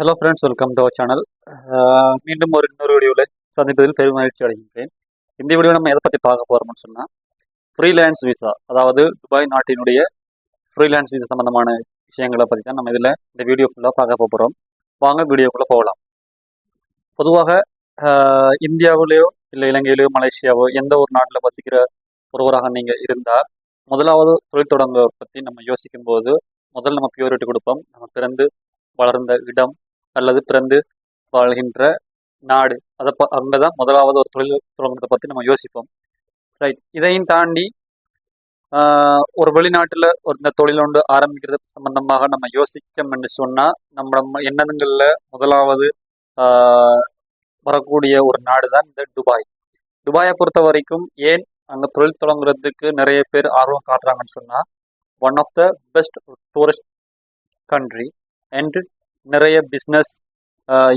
Hello friends welcome to our channel மீண்டும் ஒரு இன்னொரு வீடியோவில் சந்திப்பதில் பெரும் மகிழ்ச்சி அடைகின்றேன். இந்த வீடியோ நம்ம எதை பற்றி பார்க்க போகிறோம்னு சொன்னால் ஃப்ரீலான்ஸ் விசா அதாவது துபாய் நாட்டினுடைய ஃப்ரீலான்ஸ் விசா சம்மந்தமான விஷயங்களை பற்றி தான் நம்ம இதில் இந்த வீடியோ ஃபுல்லாக பார்க்க போகிறோம் வாங்க வீடியோக்குள்ளே போகலாம். பொதுவாக uh, இந்தியாவிலேயோ இல்லை இலங்கையிலேயோ மலேசியாவோ எந்த ஒரு நாட்டில் வசிக்கிற ஒருவராக நீங்கள் இருந்தால் முதலாவது தொழில் தொடங்க பற்றி நம்ம யோசிக்கும் போது முதல்ல நம்ம பியூரிட்டி கொடுப்போம். நம்ம பிறந்து வளர்ந்த இடம் அல்லது பிறந்து வாழ்கின்ற நாடு. அதை ப அங்கே தான் முதலாவது ஒரு தொழில் தொடங்குறதை பற்றி நம்ம யோசிப்போம். ரைட் இதையும் தாண்டி ஒரு வெளிநாட்டில் ஒரு இந்த தொழில் ஒன்று ஆரம்பிக்கிறது சம்பந்தமாக நம்ம யோசிக்கோம் என்று சொன்னால் நம்ம நம்ம எண்ணங்களில் முதலாவது வரக்கூடிய ஒரு நாடு தான் இந்த துபாய். துபாயை பொறுத்த வரைக்கும் ஏன் அங்கே தொழில் தொடங்குறதுக்கு நிறைய பேர் ஆர்வம் காட்டுறாங்கன்னு சொன்னால் one of the best tourist country and நிறைய பிஸ்னஸ்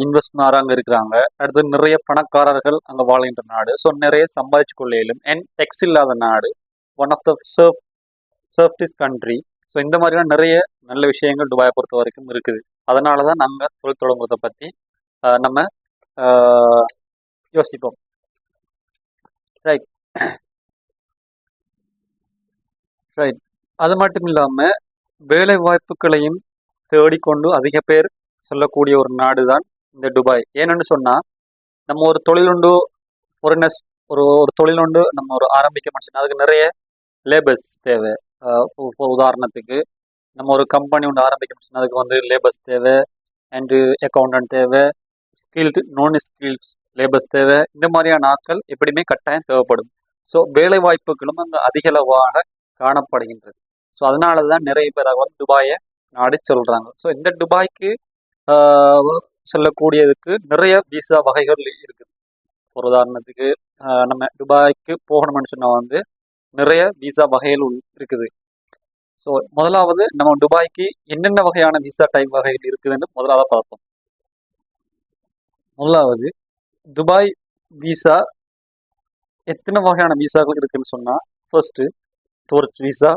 இன்வெஸ்ட்மெண்ட் அங்கே இருக்கிறாங்க. அடுத்து நிறைய பணக்காரர்கள் அங்கே வாழ்கின்ற நாடு. ஸோ நிறைய சம்பாதிச்சு கொள்ளையிலும் அண்ட் டெக்ஸ் இல்லாத நாடு. ஒன் ஆஃப் த சர்ஃப் சர்ஃப்டிஸ் கண்ட்ரி ஸோ இந்த மாதிரியான நிறைய நல்ல விஷயங்கள் துபாயை பொறுத்த வரைக்கும் இருக்குது. அதனால தான் நாங்கள் தொழில் தொடங்குவதை பற்றி நம்ம யோசிப்போம். ரைட் ரைட் அது மட்டும் இல்லாமல் வேலை வாய்ப்புகளையும் தேடிக்கொண்டு அதிக பேர் செல்லக்கூடிய ஒரு நாடு தான் இந்த துபாய். ஏன்னு சொன்னால் நம்ம ஒரு தொழிலுண்டு ஃபாரினர்ஸ் ஒரு ஒரு தொழிலுண்டு நம்ம ஒரு ஆரம்பிக்க முடிச்சுன்னா அதுக்கு நிறைய லேபர்ஸ் தேவை. உதாரணத்துக்கு நம்ம ஒரு கம்பெனி ஒன்று ஆரம்பிக்க முடிச்சுன்னா அதுக்கு வந்து லேபர்ஸ் தேவை அண்டு அக்கௌண்டன்ட் தேவை ஸ்கில்டு நான் ஸ்கில்ஸ் லேபர்ஸ் தேவை. இந்த மாதிரியான ஆட்கள் எப்படியுமே கட்டாயம் தேவைப்படும். ஸோ வேலை வாய்ப்புகளும் அங்கே அதிகளவாக காணப்படுகின்றது. ஸோ அதனால தான் நிறைய பேர் வந்து துபாயை நாடு சொல்கிறாங்க ஸோ இந்த துபாய்க்கு செல்லக்கூடியதுக்கு நிறைய விசா வகைகள் இருக்குது. ஒரு உதாரணத்துக்கு நம்ம துபாய்க்கு போகணும்னு சொன்னால் வந்து நிறைய விசா வகைகள் உள்- இருக்குது. ஸோ முதலாவது நம்ம துபாய்க்கு என்னென்ன வகையான விசா டைப் வகைகள் இருக்குதுன்னு முதலாவது பார்ப்போம். முதலாவது துபாய் விசா எத்தனை வகையான விசாக்கள் இருக்குதுன்னு சொன்னால் first tourist visa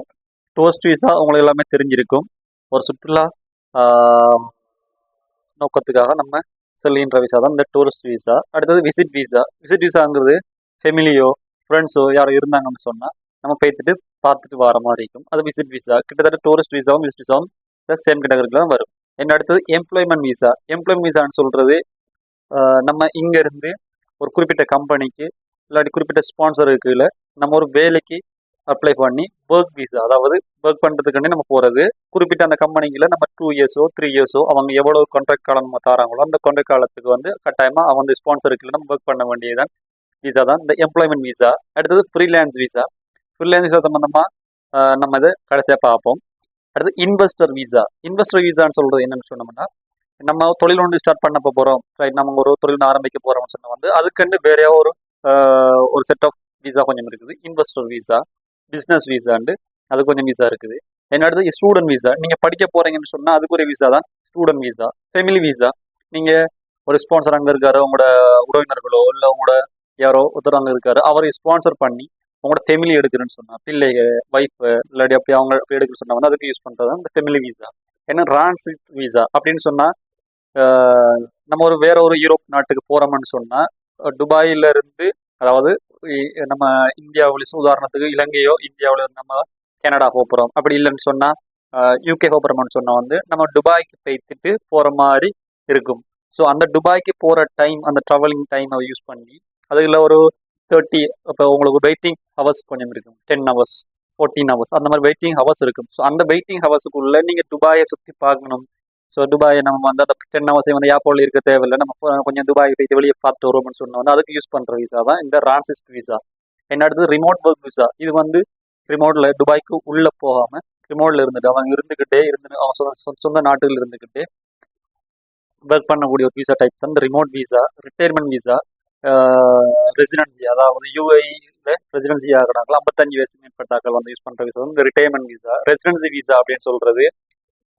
tourist visa உங்களுக்கு எல்லாமே தெரிஞ்சிருக்கும். ஒரு சுற்றுலா நோக்கத்துக்காக நம்ம செல்கின்ற விசா தான். இந்த டூரிஸ்ட் விசா அடுத்தது விசிட் விசா விசிட் விசாங்கிறது ஃபெமிலியோ ஃப்ரெண்ட்ஸோ யாரோ இருந்தாங்கன்னு சொன்னால் நம்ம பேத்துட்டு பார்த்துட்டு வர மாதிரி இருக்கும். அது விசிட் விசா கிட்டத்தட்ட டூரிஸ்ட் விசாவும் விசிட் விசாவும் சேம் கேட்டகரியில் தான் வரும். என்ன அடுத்தது? எம்ப்ளாய்மெண்ட் விசா எம்ப்ளாய்மெண்ட் விசான்னு சொல்கிறது நம்ம இங்கேருந்து ஒரு குறிப்பிட்ட கம்பெனிக்கு இல்லாட்டி குறிப்பிட்ட ஸ்பான்சர் இருக்குல்ல நம்ம ஒரு வேலைக்கு அப்ளை பண்ணி ஒர்க் வீசா அதாவது ஒர்க் பண்ணுறதுக்காண்டி நம்ம போகிறது குறிப்பிட்ட அந்த கம்பெனிக்குள்ள நம்ம டூ இயர்ஸோ த்ரீ இயர்ஸோ அவங்க எவ்வளோ கான்ட்ராக்ட் காலம் நம்ம தராங்களோ அந்த கான்ட்ராக்ட் காலத்துக்கு வந்து கட்டாயமாக அவங்க ஸ்பான்சருக்கு நம்ம ஒர்க் பண்ண வேண்டியதான் விசா தான். இந்த எம்ப்ளாய்மெண்ட் விசா அடுத்தது ஃப்ரீலான்ஸ் விசா ஃப்ரீலான்ஸ் விசா சம்மந்தமாக நம்ம இதை கடைசியாக பார்ப்போம். அடுத்து இன்வெஸ்டர் விசா இன்வெஸ்டர் விசான்னு சொல்கிறது என்னென்னு சொன்னோம்னா நம்ம தொழில் ஒன்று ஸ்டார்ட் பண்ண போகிறோம் ரைட் நம்ம ஒரு தொழில் ஆரம்பிக்க போகிறோம்னு சொன்னால் வந்து அதுக்குன்னு வேறையாக ஒரு ஒரு செட் ஆஃப் விசா கொஞ்சம் இருக்குது. இன்வெஸ்டர் விசா பிஸ்னஸ் விசாண்டு அது கொஞ்சம் விசா இருக்குது. என்னடுத்து ஸ்டூடெண்ட் விசா நீங்கள் படிக்க போகிறீங்கன்னு சொன்னால் அதுக்கு ஒரு விசா தான். ஸ்டூடெண்ட் விசா ஃபேமிலி விசா நீங்கள் ஒரு ஸ்பான்சர் அங்கே இருக்காரு உங்களோட உறவினர்களோ இல்லை உங்களோட யாரோ ஒருத்தர் அங்கே இருக்காரு அவரை ஸ்பான்சர் பண்ணி உங்களோட ஃபெமிலி எடுக்கிறேன்னு சொன்னால் பிள்ளைங்க ஒய்ஃபு இல்லாட்டி அப்படி அவங்க அப்படி எடுக்க சொன்னால் வந்து அதுக்கு யூஸ் பண்ணுறது தான் இந்த ஃபெமிலி விசா ஏன்னா டிரான்சிட் விசா அப்படின்னு சொன்னால் நம்ம ஒரு வேற ஒரு யூரோப் நாட்டுக்கு போகிறோம்னு சொன்னால் துபாயில இருந்து அதாவது நம்ம இந்தியாவில் உதாரணத்துக்கு இலங்கையோ இந்தியாவில் நம்ம கனடா போகிறோம் அப்படி இல்லைன்னு சொன்னால் யூகே போகிறோம்னு சொன்னால் வந்து நம்ம துபாய்க்கு பேத்துட்டு போகிற மாதிரி இருக்கும். ஸோ அந்த துபாய்க்கு போகிற டைம் அந்த ட்ராவலிங் டைமை யூஸ் பண்ணி அதில் ஒரு தேர்ட்டி இப்போ உங்களுக்கு வெயிட்டிங் ஹவர்ஸ் கொஞ்சம் இருக்கும். டென் ஹவர்ஸ் ஃபோர்டீன் ஹவர்ஸ் அந்த மாதிரி வெயிட்டிங் ஹவர்ஸ் இருக்கும். ஸோ அந்த வெயிட்டிங் ஹவர்ஸுக்குள்ளே நீங்கள் துபாயை சுற்றி பார்க்கணும். ஸோ துபாயை நம்ம வந்து அந்த டென் ஹவர்ஸை வந்து ஏர்போர்ட்டில் இருக்க தேவையில்லை. நம்ம கொஞ்சம் துபாய் போய் வெளியே பார்த்து வருவோம்னு சொன்னோம். அதுக்கு யூஸ் பண்ணுற விசா தான் இந்த ரான்சிஸ்ட் விசா என்ன அடுத்தது? ரிமோட் ஒர்க் விசா இது வந்து ரிமோட்டில் துபாய்க்கு உள்ளே போகாமல் ரிமோட்டில் இருந்துட்டு அவங்க இருந்துக்கிட்டே இருந்து அவங்க சொந்த சொந்த- சொந்த நாட்டில் இருந்துக்கிட்டே ஒர்க் பண்ணக்கூடிய ஒரு விசா டைப் தான் இந்த remote visa retirement visa residency அதாவது யூஐயில் ரெசிடென்சி ஆகிறாங்களா ஐம்பத்தஞ்சு வயசு மேற்பட்டாக்கள் வந்து யூஸ் பண்ணுற விசா வந்து ரிட்டையர்மெண்ட் விசா ரெசிடென்சி விசா அப்படின்னு சொல்கிறது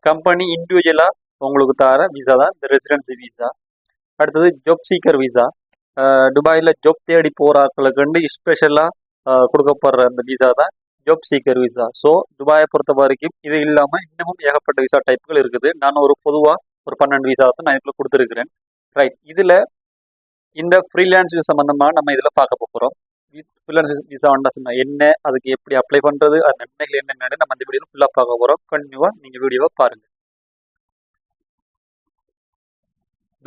கம்பெனி இண்டிவிஜுவலாக உங்களுக்கு தர விசா தான். இந்த ரெசிடென்சி விசா அடுத்தது ஜாப் சீக்கர் விசா துபாயில் ஜாப் தேடி போகிற ஆட்களுக்கு ஸ்பெஷலாக கொடுக்கப்படுற அந்த விசா தான் ஜாப் சீக்கர் விசா ஸோ துபாயை பொறுத்த வரைக்கும் இது இல்லாமல் இன்னமும் ஏகப்பட்ட விசா டைப்புகள் இருக்குது. நான் ஒரு பொதுவாக ஒரு பன்னெண்டு விசா தான் நான் இதில் கொடுத்துருக்கிறேன். ரைட் இதில் இந்த ஃப்ரீலான்ஸ் சம்மந்தமாக நம்ம இதில் பார்க்க போகிறோம் ஃப்ரீலான்ஸ் விசா வந்தா சொன்னா என்ன அதுக்கு எப்படி அப்ளை பண்ணுறது அது நன்மைகள் என்னென்னு நம்ம இந்த வீடியோ ஃபுல்லாக பார்க்க போகிறோம் கண்டினியூவாக நீங்கள் வீடியோவை பாருங்கள்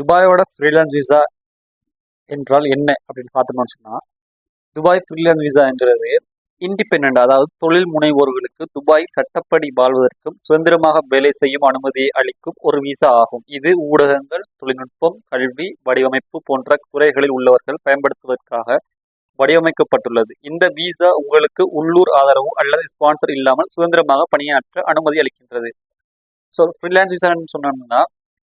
துபாயோட ஃப்ரீலான்ஸ் விசா என்றால் என்ன அப்படின்னு பார்த்தோம்னு சொன்னால் துபாய் ஃப்ரீலான்ஸ் விசாங்கிறது இண்டிபெண்ட் அதாவது தொழில் முனைவோர்களுக்கு துபாய் சட்டப்படி வாழ்வதற்கும் சுதந்திரமாக வேலை செய்யும் அனுமதியை அளிக்கும் ஒரு விசா ஆகும். இது ஊடகங்கள் தொழில்நுட்பம் கல்வி வடிவமைப்பு போன்ற துறைகளில் உள்ளவர்கள் பயன்படுத்துவதற்காக வடிவமைக்கப்பட்டுள்ளது. இந்த விசா உங்களுக்கு உள்ளூர் ஆதரவு அல்லது ஸ்பான்சர் இல்லாமல் சுதந்திரமாக பணியாற்ற அனுமதி அளிக்கின்றது. ஸோ ஃப்ரீலான்ஸ் விசான்னு சொன்னோம்னா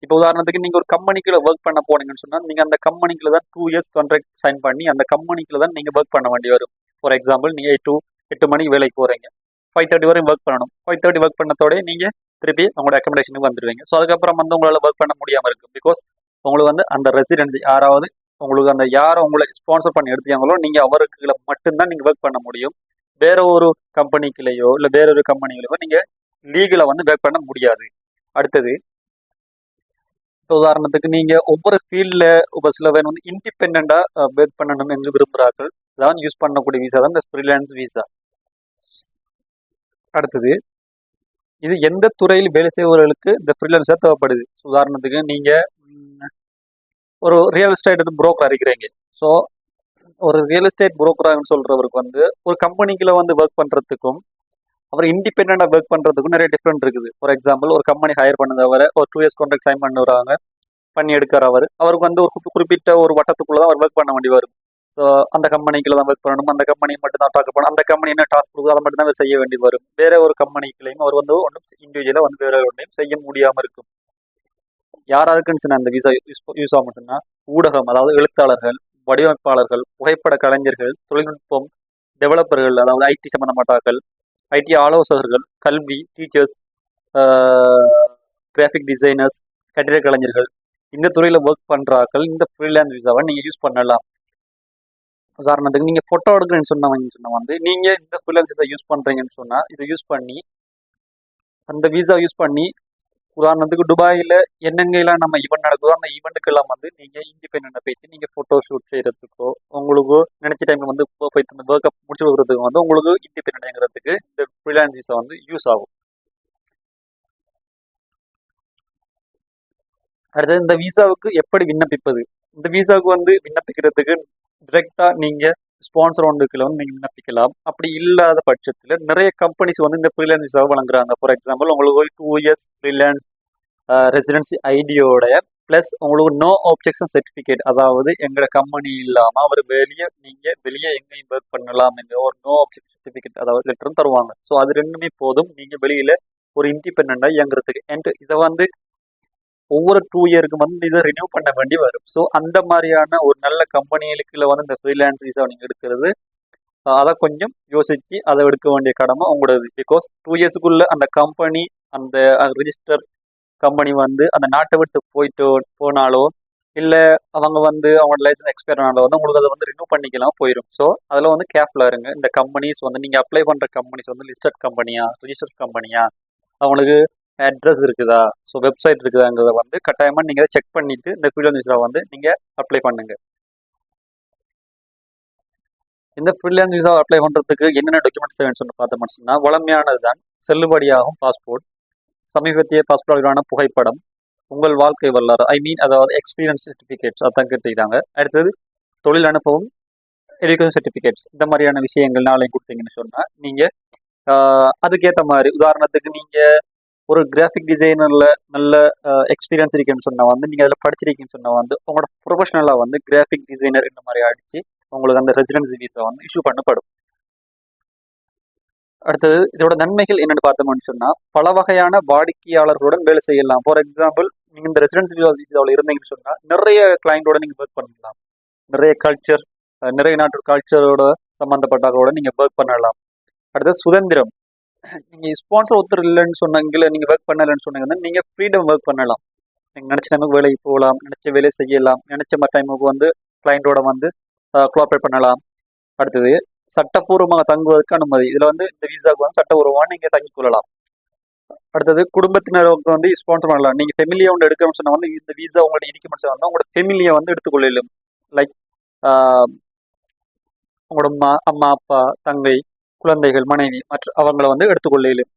இப்போ உதாரணத்துக்கு நீங்கள் ஒரு கம்பெனிக்குள்ள ஒர்க் பண்ண போனீங்கன்னு சொன்னால் நீங்கள் அந்த கம்பெனிக்குள்ள தான் டூ இயர்ஸ் கான்ட்ராக்ட் சைன் பண்ணி அந்த கம்பெனிக்குள்ள தான் நீங்கள் ஒர்க் பண்ண வேண்டி வரும். ஃபார் எக்ஸாம்பிள் நீங்கள் எயிட் டூ எட்டு மணிக்கு வேலைக்கு போகிறீங்க ஃபைவ் தேர்ட்டி வரையும் ஒர்க் பண்ணணும். ஃபைவ் தேர்ட்டி ஒர்க் பண்ணத்தோடய நீங்கள் திருப்பி உங்களோட அக்கமடேஷனுக்கு வந்துடுவீங்க ஸோ அதுக்கப்புறம் வந்து உங்களால் ஒர்க் பண்ண முடியாமல் இருக்கும். பிகாஸ் உங்களுக்கு வந்து அந்த ரெசிடென்சி யாராவது உங்களுக்கு அந்த யாரை உங்களை ஸ்பான்சர் பண்ணி எடுத்தீங்களோ நீங்கள் அவருக்கு மட்டும்தான் நீங்கள் ஒர்க் பண்ண முடியும். வேற ஒரு கம்பெனிக்குள்ளேயோ இல்லை வேற ஒரு கம்பெனிகளையோ நீங்கள் லீகலாக வந்து ஒர்க் பண்ண முடியாது. அடுத்தது இப்போ உதாரணத்துக்கு நீங்கள் ஒவ்வொரு ஃபீல்டில் ஒரு சில பேர் வந்து இண்டிபெண்ட்டாக ஒர்க் பண்ணணும் என்று விரும்புகிறார்கள். தான் யூஸ் பண்ணக்கூடிய விசா தான் இந்த ஃப்ரீலான்ஸ் விசா அடுத்தது இது எந்த துறையில் வேலை செய்பவர்களுக்கு இந்த ஃப்ரீலான்ஸாக தேவைப்படுது? உதாரணத்துக்கு நீங்கள் ஒரு ரியல் எஸ்டேட் புரோக்கர் இருக்கிறீங்க ஸோ ஒரு ரியல் எஸ்டேட் புரோக்கராகன்னு சொல்கிறவருக்கு வந்து ஒரு கம்பெனிக்குள்ள வந்து ஒர்க் பண்ணுறதுக்கும் அவர் இண்டிபெண்டாக ஒர்க் பண்ணுறதுக்கும் நிறைய டிஃப்ரெண்ட் இருக்குது. ஃபார் எக்ஸாம்பிள் ஒரு கம்பெனி ஹையர் பண்ணதவரை ஒரு டூ இயர்ஸ் கான்ட்ராக்ட் சைன் பண்ணுறாங்க பண்ணி எடுக்கிற அவர். அவருக்கு வந்து ஒரு குறிப்பிட்ட ஒரு வட்டத்துக்குள்ள தான் அவர் ஒர்க் பண்ண வேண்டி வரும் ஸோ அந்த கம்பெனிக்குள்ள தான் ஒர்க் பண்ணணும். அந்த கம்பெனி மட்டும் தான் டாக் பண்ணணும் அந்த கம்பெனி என்ன டாஸ்க் கொடுக்கும் அதை மட்டும் தான் செய்ய வேண்டி வரும் வேற ஒரு கம்பெனிக்குலையும் அவர் வந்து ஒன்றும் இண்டிவிஜுவலாக வந்து வேற ஒன்றையும் செய்ய முடியாமல் இருக்கும். யாராருக்குன்னு சொன்ன அந்த விசா யூஸ் யூஸ் ஆகும் சொன்னால் ஊடகம் அதாவது எழுத்தாளர்கள் வடிவமைப்பாளர்கள் புகைப்பட கலைஞர்கள் தொழில்நுட்பம் டெவலப்பர்கள் அதாவது ஐடி சம்மந்தப்பட்டாக்கள் ஐடி ஆலோசகர்கள் கல்வி டீச்சர்ஸ் கிராஃபிக் டிசைனர்ஸ் கட்டிட கலைஞர்கள் இந்த துறையில் ஒர்க் பண்ணுறாக்கள் இந்த ஃப்ரீலான்ஸ் விசாவை நீங்கள் யூஸ் பண்ணலாம். உதாரணத்துக்கு நீங்கள் ஃபோட்டோ எடுக்கிறேன்னு சொன்னவங்க சொன்ன வந்து நீங்கள் இந்த ஃப்ரீலான்ஸ் விசா யூஸ் பண்ணுறீங்கன்னு சொன்னால் இதை யூஸ் பண்ணி அந்த விசா யூஸ் பண்ணி உதாரணத்துக்கு துபாயில் என்னங்கெல்லாம் நம்ம ஈவெண்ட் நடக்குதோ அந்த ஈவெண்ட்டுக்கெல்லாம் வந்து நீங்கள் இண்டிபெண்டாக போயிட்டு நீங்கள் ஃபோட்டோ ஷூட் செய்கிறதுக்கோ உங்களுக்கு நினச்ச டைமில் வந்து போயிட்டு இந்த ஒர்க்கை முடிச்சு கொடுக்குறதுக்கு வந்து உங்களுக்கு இண்டிபெண்டாங்கிறதுக்கு இந்த ஃப்ரீலான்சிஸை விசா வந்து யூஸ் ஆகும். அடுத்தது இந்த விசாவுக்கு எப்படி விண்ணப்பிப்பது? இந்த விசாவுக்கு வந்து விண்ணப்பிக்கிறதுக்கு டிரெக்டாக நீங்கள் ஸ்பான்சர் ஒன்றுக்குள்ள வந்து நீங்கள் விண்ணப்பிக்கலாம். அப்படி இல்லாத பட்சத்தில் நிறைய கம்பெனிஸ் வந்து இந்த ஃப்ரீலான்ஸாக வழங்குறாங்க. ஃபார் எக்ஸாம்பிள் உங்களுக்கு டூ இயர்ஸ் ஃப்ரீலான்ஸ் ரெசிடென்சி ஐடியோடைய ப்ளஸ் உங்களுக்கு நோ ஆப்ஜெக்ஷன் சர்டிஃபிகேட் அதாவது எங்களோட கம்பெனி இல்லாமல் அவர் வெளியே நீங்கள் வெளியே எங்கேயும் ஒர்க் பண்ணலாம் என்ற ஒரு நோ ஆப்ஜெக்ஷன் சர்டிஃபிகேட் அதாவது லெட்டரும் தருவாங்க. ஸோ அது ரெண்டுமே போதும். நீங்கள் வெளியில் ஒரு இண்டிபெண்ட்டாக இயங்குறதுக்கு. அண்ட் இதை வந்து ஒவ்வொரு டூ இயருக்கு வந்து இதை ரினியூ பண்ண வேண்டி வரும். ஸோ அந்த மாதிரியான ஒரு நல்ல கம்பெனிகளுக்குள்ள வந்து இந்த ஃப்ரீலான்ஸ் விசா நீங்கள் எடுக்கிறது அதை கொஞ்சம் யோசிச்சு அதை எடுக்க வேண்டிய கடமை உங்களோடது பிகாஸ் டூ இயர்ஸுக்குள்ள அந்த கம்பெனி அந்த ரிஜிஸ்டர் கம்பெனி வந்து அந்த நாட்டை விட்டு போயிட்டு போனாலோ இல்லை அவங்க வந்து அவங்களோட லைசன்ஸ் எக்ஸ்பயர் ஆனாலோ வந்து உங்களுக்கு அதை வந்து ரினியூ பண்ணிக்கலாம் போயிடும் ஸோ அதில் வந்து கேர்ஃபுல்லாக இருங்க. இந்த கம்பெனிஸ் வந்து நீங்கள் அப்ளை பண்ணுற கம்பெனிஸ் வந்து லிஸ்டட் கம்பெனியா ரிஜிஸ்டர்ட் கம்பெனியா அவங்களுக்கு அட்ரஸ் இருக்குதா? ஸோ வெப்சைட் இருக்குதாங்கிறத வந்து கட்டாயமாக நீங்கள் செக் பண்ணிவிட்டு இந்த ஃப்ரீலான்ஸ் விசா வந்து நீங்கள் அப்ளை பண்ணுங்க. இந்த ஃப்ரீலான்ஸ் விசா அப்ளை பண்ணுறதுக்கு என்னென்ன டாக்குமெண்ட்ஸ் தேவைன்னு சொல்லி பார்த்தோம்னு சொன்னால் வளமையானது தான். செல்லுபடியாகும் பாஸ்போர்ட் சமீபத்திய பாஸ்போர்ட்டுக்கான புகைப்படம் உங்கள் வாழ்க்கை வரலாறு ஐ மீன் அதாவது எக்ஸ்பீரியன்ஸ் சர்டிஃபிகேட்ஸ் அதான் கேட்டுக்கிறாங்க அடுத்தது தொழில் அனுபவம் எஜுகேஷன் சர்டிஃபிகேட்ஸ் இந்த மாதிரியான விஷயங்கள் நாளையும் கொடுத்தீங்கன்னு சொன்னால் நீங்கள் அதுக்கேற்ற மாதிரி உதாரணத்துக்கு நீங்கள் ஒரு கிராஃபிக் டிசைனரில் நல்ல எக்ஸ்பீரியன்ஸ் இருக்குன்னு சொன்னால் வந்து நீங்கள் அதில் படிச்சிருக்கீங்கன்னு சொன்னால் வந்து உங்களோட ப்ரொஃபஷனலாக வந்து கிராஃபிக் டிசைனர் இந்த மாதிரி அடித்து உங்களுக்கு அந்த ரெசிடென்சி வீசா வந்து இஷ்யூ பண்ணப்படும். அடுத்தது இதோட நன்மைகள் என்னென்னு பார்த்தோம்னு சொன்னால் பல வகையான வாடிக்கையாளர்களுடன் வேலை செய்யலாம். ஃபார் எக்ஸாம்பிள் நீங்கள் இந்த ரெசிடென்சி வீசாவில் இருந்தீங்கன்னு சொன்னால் நிறைய கிளைண்டோட நீங்கள் ஒர்க் பண்ணலாம். நிறைய கல்ச்சர் நிறைய நாட்டு கல்ச்சரோட சம்மந்தப்பட்டவர்களோட நீங்கள் ஒர்க் பண்ணலாம். அடுத்தது சுதந்திரம். நீங்கள் ஸ்பான்சர் ஒருத்தர் இல்லைன்னு சொன்னாங்க நீங்கள் ஒர்க் பண்ணலைன்னு சொன்னீங்கன்னா நீங்கள் ஃப்ரீடம் ஒர்க் பண்ணலாம். நீங்கள் நினச்ச டைமுக்கு வேலைக்கு போகலாம் நினச்ச வேலையை செய்யலாம் நினச்ச மாதிரி டைமுக்கு வந்து கிளைண்ட்டோட வந்து கோஆப்ரேட் பண்ணலாம். அடுத்தது சட்டப்பூர்வமாக தங்குவதற்கு அனுமதி. இதில் வந்து இந்த விசாவுக்கு வந்து சட்டப்பூர்வமாக நீங்கள் தங்கிக் கொள்ளலாம். அடுத்தது குடும்பத்தினருக்கு வந்து ஸ்பான்சர் பண்ணலாம். நீங்கள் ஃபெமிலியை வந்து எடுக்கணும்னு சொன்னால் வந்து இந்த வீசா உங்கள்கிட்ட இடிக்க முடிச்சா வந்து உங்களோட ஃபெமிலியை வந்து எடுத்துக்கொள்ளலும் லைக் உங்களோட அம்மா அம்மா அப்பா தங்கை குழந்தைகள் மனைவி மற்ற அவங்கள வந்து எடுத்துக்கொள்ளலும்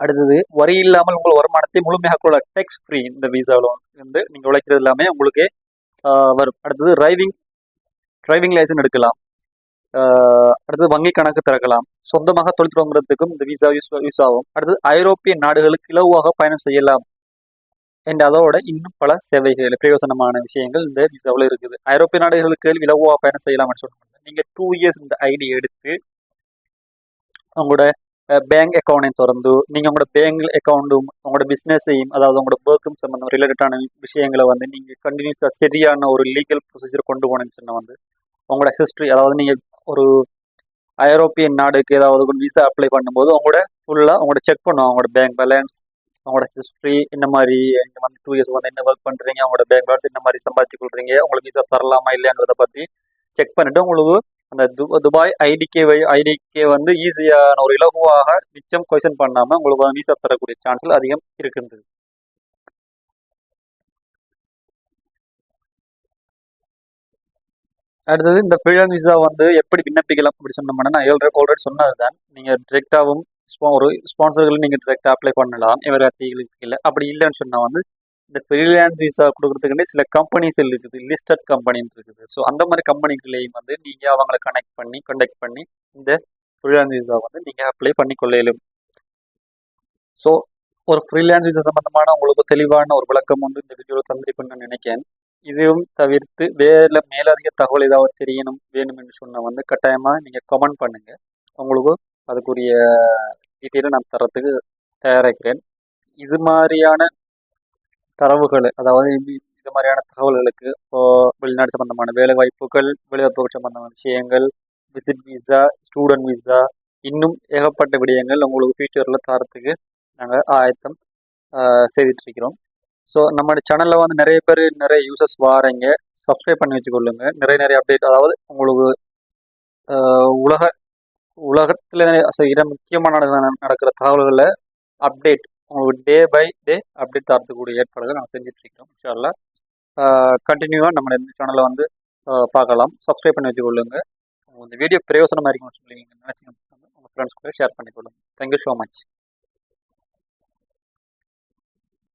அடுத்தது வரி இல்லாமல் உங்கள் வருமானத்தை முழுமையாக கொள்ள டேக்ஸ் ஃப்ரீ இந்த வீசாவில் வந்து நீங்கள் உழைக்கிறது எல்லாமே உங்களுக்கு வரும். அடுத்தது டிரைவிங் டிரைவிங் லைசன்ஸ் எடுக்கலாம். அடுத்தது வங்கி கணக்கு திறக்கலாம். சொந்தமாக தொழில் தொடங்குறதுக்கும் இந்த விசா யூஸ் யூஸ் ஆகும். அடுத்தது ஐரோப்பிய நாடுகளுக்கு இலவாக பயணம் செய்யலாம் என்ற அதோட இன்னும் பல சேவைகள் பிரயோசனமான விஷயங்கள் இந்த விசாவில் இருக்குது. ஐரோப்பிய நாடுகளுக்கு இலவாக பயணம் செய்யலாம்னு சொல்லுவாங்க நீங்கள் டூ இயர்ஸ் இந்த ஐடி எடுத்து உங்களோட பேங்க் அக்கௌண்டையும் திறந்து நீங்கள் உங்களோட பேங்க் அக்கௌண்ட்டும் உங்களோட பிஸ்னஸையும் அதாவது உங்களோட ஒர்க்கும் சம்மந்தம் ரிலேட்டடான விஷயங்களை வந்து நீங்கள் கண்டினியூஸாக சரியான ஒரு லீகல் ப்ரொசீஜர் கொண்டு போனேன்னு சொன்னால் வந்து உங்களோட ஹிஸ்ட்ரி அதாவது நீங்கள் ஒரு ஐரோப்பியன் நாடுக்கு ஏதாவது ஒரு விசா அப்ளை பண்ணும்போது உங்களோட ஃபுல்லாக உங்களோட செக் பண்ணுவோம் உங்களோட பேங்க் பேலன்ஸ் உங்களோட ஹிஸ்ட்ரி என்ன மாதிரி நீங்கள் வந்து டூ இயர்ஸ் வந்து என்ன ஒர்க் பண்ணுறீங்க உங்களோட பேங்க் பேலன்ஸ் என்ன மாதிரி சம்பாதிச்சு கொள்றீங்க உங்களுக்கு விசா தரலாமா இல்லையாங்கிறத பற்றி செக் பண்ணிவிட்டு உங்களுக்கு அந்த துபாய் ஐடிகே ஐடிகே வந்து ஈஸியான ஒரு இலகுவாக மிச்சம் கொஷன் பண்ணாமல் உங்களுக்கு விசா தரக்கூடிய சான்ஸ்கள் அதிகம் இருக்கின்றது. அடுத்தது இந்த ஃப்ரீலான்ஸ் விசா வந்து எப்படி விண்ணப்பிக்கலாம் அப்படி சொன்னோம்னா நான் ஆல்ரெடி ஆல்ரெடி சொன்னது தான் நீங்கள் டிரெக்டாகவும் ஒரு ஸ்பான்சர்கள் நீங்கள் டிரெக்டாக அப்ளை பண்ணலாம். எவராத்திகளுக்கு இல்லை அப்படி இல்லைன்னு சொன்னால் வந்து இந்த ஃப்ரீலான்ஸ் விசா கொடுக்குறதுக்குன்னே சில கம்பெனிஸ் இருக்குது லிஸ்டட் கம்பெனின்னு இருக்குது. ஸோ அந்த மாதிரி கம்பெனிகளையும் வந்து நீங்கள் அவங்கள கனெக்ட் பண்ணி கண்டக்ட் பண்ணி இந்த ஃப்ரீலான்ஸ் விசா வந்து நீங்கள் அப்ளை பண்ணி கொள்ளையிலும் ஸோ ஒரு ஃப்ரீலான்ஸ் விசா சம்பந்தமான உங்களுக்கு தெளிவான ஒரு விளக்கம் வந்து இந்த வீடியோவில் தந்திருக்குன்னு நினைக்கிறேன். இதுவும் தவிர்த்து வேறு மேலதிக தகவல் ஏதாவது தெரியணும் வேணும் என்று சொன்னால் வந்து கட்டாயமாக நீங்கள் கமெண்ட் பண்ணுங்கள் உங்களுக்கு அதுக்குரிய டீட்டெயிலும் நான் தரத்துக்கு தயாரிக்கிறேன். இது மாதிரியான தரவுகள் அதாவது இது மாதிரியான தகவல்களுக்கு இப்போ வெளிநாடு சம்பந்தமான வேலை வாய்ப்புகள் வேலைவாய்ப்புகள் சம்பந்தமான விஷயங்கள் விசிட் விசா ஸ்டூடெண்ட் விசா இன்னும் ஏகப்பட்ட விடயங்கள் உங்களுக்கு ஃபியூச்சரில் தரத்துக்கு நாங்கள் ஆயத்தம் செய்துட்டு இருக்கிறோம் ஸோ நம்ம சேனலில் வந்து நிறைய பேர் நிறைய யூசர்ஸ் வாரீங்க. சப்ஸ்கிரைப் பண்ணி வச்சுக்கொள்ளுங்க. நிறைய நிறைய அப்டேட் அதாவது உங்களுக்கு உலக உலகத்தில் செய்கிற முக்கியமான நட- நடக்கிற தகவல்களை அப்டேட் உங்களுக்கு டே பை டே அப்டேட் தரத்துக்கூடிய ஏற்பாடுகள் நாங்கள் செஞ்சிட்ருக்கோம் இருக்கோம் இன்ஷால்லா கண்டினியூவாக நம்ம இந்த சேனலை வந்து பார்க்கலாம். சப்ஸ்கிரைப் பண்ணி வச்சுக்கொள்ளுங்க. இந்த வீடியோ பிரயோசனமாக இருக்கும்னு சொல்லி நீங்கள் நினச்சிங்க உங்கள் ஃப்ரெண்ட்ஸ் கூட ஷேர் பண்ணிக்கொள்ளுங்க. Thank you so much